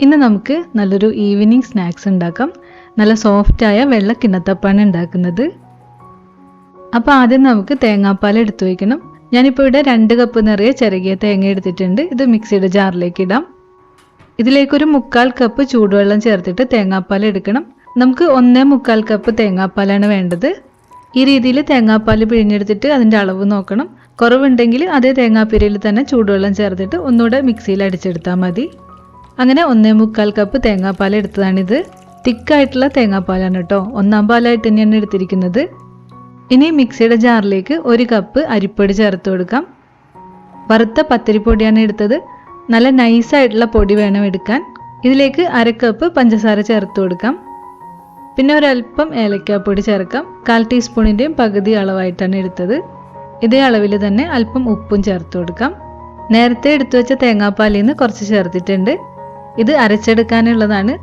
ഇന്ന് നമുക്ക് നല്ലൊരു ഈവനിങ് സ്നാക്സ് ഉണ്ടാക്കാം. നല്ല സോഫ്റ്റായ വെള്ള കിണ്ണത്തപ്പാണ് ഉണ്ടാക്കുന്നത്. അപ്പോൾ ആദ്യം നമുക്ക് തേങ്ങാപ്പാൽ എടുത്തു വയ്ക്കണം ഞാനിപ്പോൾ ഇവിടെ രണ്ട് കപ്പ് നിറയെ ചെറുകിയ തേങ്ങ എടുത്തിട്ടുണ്ട്. ഇത് മിക്സിയുടെ ജാറിലേക്ക് ഇടാം. ഇതിലേക്കൊരു മുക്കാൽ കപ്പ് ചൂടുവെള്ളം ചേർത്തിട്ട് തേങ്ങാപ്പാൽ എടുക്കണം. നമുക്ക് ഒന്നേ മുക്കാൽ കപ്പ് തേങ്ങാപ്പാലാണ് വേണ്ടത്. ഈ രീതിയിൽ തേങ്ങാപ്പാൽ പിഴിഞ്ഞെടുത്തിട്ട് അതിന്റെ അളവ് നോക്കണം. കുറവുണ്ടെങ്കിൽ അതേ തേങ്ങാപ്പിരയിൽ തന്നെ ചൂടുവെള്ളം ചേർത്തിട്ട് ഒന്നുകൂടെ മിക്സിയിൽ അടിച്ചെടുത്താൽ മതി. അങ്ങനെ ഒന്നേ മുക്കാൽ കപ്പ് തേങ്ങാപ്പാൽ എടുത്തതാണിത്. തിക്കായിട്ടുള്ള തേങ്ങാപ്പാലാണ് കേട്ടോ ഒന്നാം പാലായിട്ട് തന്നെയാണ് എടുത്തിരിക്കുന്നത്. ഇനി മിക്സിയുടെ ജാറിലേക്ക് ഒരു കപ്പ് അരിപ്പൊടി ചേർത്ത് കൊടുക്കാം. വറുത്ത പത്തിരിപ്പൊടിയാണ് എടുത്തത്. നല്ല നൈസായിട്ടുള്ള പൊടി വേണം എടുക്കാൻ. ഇതിലേക്ക് അര കപ്പ് പഞ്ചസാര ചേർത്ത് കൊടുക്കാം. പിന്നെ ഒരല്പം ഏലക്കാപ്പൊടി ചേർക്കാം. കാൽ ടീസ്പൂണിന്റെയും പകുതി അളവായിട്ടാണ് എടുത്തത്. ഇതേ അളവിൽ തന്നെ അല്പം ഉപ്പും ചേർത്ത് കൊടുക്കാം. നേരത്തെ എടുത്തു വെച്ച തേങ്ങാപ്പാലിൽ നിന്ന് കുറച്ച് ചേർത്തിട്ടുണ്ട്. ഇത് അരച്ചെടുക്കാനുള്ളതാണ്.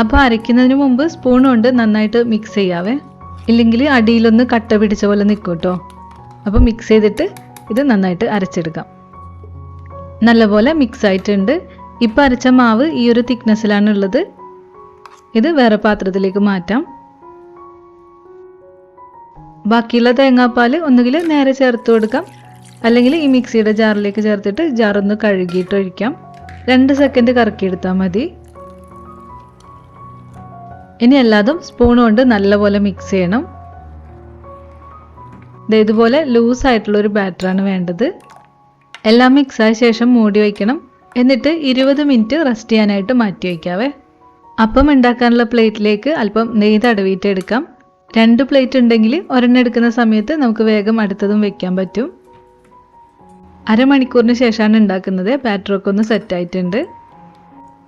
അപ്പോൾ അരയ്ക്കുന്നതിന് മുമ്പ് സ്പൂൺ കൊണ്ട് നന്നായിട്ട് മിക്സ് ചെയ്യാവേ. ഇല്ലെങ്കിൽ അടിയിലൊന്ന് കട്ട പിടിച്ച പോലെ നിൽക്കും കേട്ടോ അപ്പോൾ മിക്സ് ചെയ്തിട്ട് ഇത് നന്നായിട്ട് അരച്ചെടുക്കാം. നല്ലപോലെ മിക്സ് ആയിട്ടുണ്ട്. ഇപ്പം അരച്ച മാവ് ഈ ഒരു തിക്നെസ്സിലാണ് ഉള്ളത് ഇത് വേറെ പാത്രത്തിലേക്ക് മാറ്റാം. ബാക്കിയുള്ള തേങ്ങാപ്പാൽ ഒന്നുകിൽ നേരെ ചേർത്ത് കൊടുക്കാം. അല്ലെങ്കിൽ ഈ മിക്സിയുടെ ജാറിലേക്ക് ചേർത്തിട്ട് ജാറൊന്ന് കഴുകിയിട്ട് ഒഴിക്കാം. രണ്ട് സെക്കൻഡ് കറക്കിയെടുത്താൽ മതി. ഇനി എല്ലാതും സ്പൂൺ കൊണ്ട് നല്ലപോലെ മിക്സ് ചെയ്യണം. ഇതുപോലെ ലൂസ് ആയിട്ടുള്ള ഒരു ബാറ്ററാണ് വേണ്ടത്. എല്ലാം മിക്സ് ആയ ശേഷം മൂടി വയ്ക്കണം. എന്നിട്ട് ഇരുപത് മിനിറ്റ് റെസ്റ്റ് ചെയ്യാനായിട്ട് മാറ്റി വയ്ക്കാവേ. അപ്പം ഉണ്ടാക്കാനുള്ള പ്ലേറ്റിലേക്ക് അല്പം നെയ്യ് തടവിയിട്ട് എടുക്കാം. രണ്ട് പ്ലേറ്റ് ഉണ്ടെങ്കിൽ ഒരെണ്ണം എടുക്കുന്ന സമയത്ത് നമുക്ക് വേഗം അടുത്തതും വെക്കാൻ പറ്റും. അരമണിക്കൂറിന് ശേഷമാണ് ഉണ്ടാക്കുന്നത്. ബാറ്ററൊക്കെ ഒന്ന് സെറ്റ് ആയിട്ടുണ്ട്.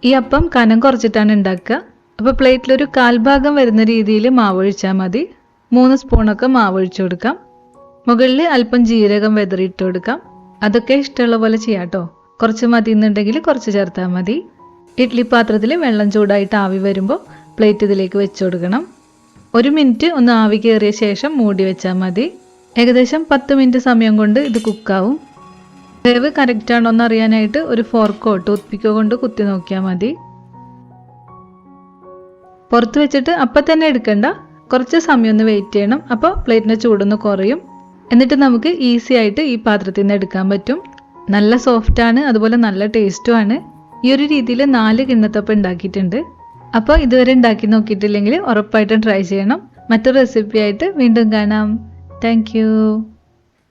ഈ അപ്പം കനം കുറച്ചിട്ടാണ് ഉണ്ടാക്കുക. അപ്പോൾ പ്ലേറ്റിലൊരു കാൽഭാഗം വരുന്ന രീതിയിൽ മാവ് ഒഴിച്ചാൽ മതി. മൂന്ന് സ്പൂണൊക്കെ മാവ് ഒഴിച്ചു കൊടുക്കാം. മുകളിൽ അല്പം ജീരകം വെതറിയിട്ട് കൊടുക്കാം. അതൊക്കെ ഇഷ്ടമുള്ള പോലെ ചെയ്യാം കേട്ടോ. കുറച്ച് മതി എന്നുണ്ടെങ്കിൽ കുറച്ച് ചേർത്താൽ മതി. ഇഡ്ഡലി പാത്രത്തിൽ വെള്ളം ചൂടായിട്ട് ആവി വരുമ്പോൾ പ്ലേറ്റ് ഇതിലേക്ക് വെച്ചു കൊടുക്കണം. ഒരു മിനിറ്റ് ഒന്ന് ആവി കയറിയ ശേഷം മൂടി വെച്ചാൽ മതി. ഏകദേശം പത്ത് മിനിറ്റ് സമയം കൊണ്ട് ഇത് കുക്കാവും വേവ് കറക്റ്റ് ആണോ എന്ന് അറിയാനായിട്ട് ഒരു ഫോർക്കോ ടൂത്ത് കൊണ്ട് കുത്തി നോക്കിയാൽ മതി. പുറത്ത് വെച്ചിട്ട് അപ്പം തന്നെ എടുക്കണ്ട. കുറച്ച് സമയം ഒന്ന് വെയിറ്റ് ചെയ്യണം. അപ്പോൾ പ്ലേറ്റിന്റെ ചൂടൊന്ന് കുറയും. എന്നിട്ട് നമുക്ക് ഈസി ആയിട്ട് ഈ പാത്രത്തിൽ നിന്ന് എടുക്കാൻ പറ്റും. നല്ല സോഫ്റ്റ് ആണ് അതുപോലെ നല്ല ടേസ്റ്റും ആണ്. ഈ ഒരു രീതിയിൽ നാല് കിണ്ണത്തപ്പം ഉണ്ടാക്കിയിട്ടുണ്ട്. അപ്പോൾ ഇതുവരെ ഉണ്ടാക്കി നോക്കിയിട്ടില്ലെങ്കിൽ ഉറപ്പായിട്ടും ട്രൈ ചെയ്യണം. മറ്റൊരു റെസിപ്പി ആയിട്ട് വീണ്ടും കാണാം. താങ്ക്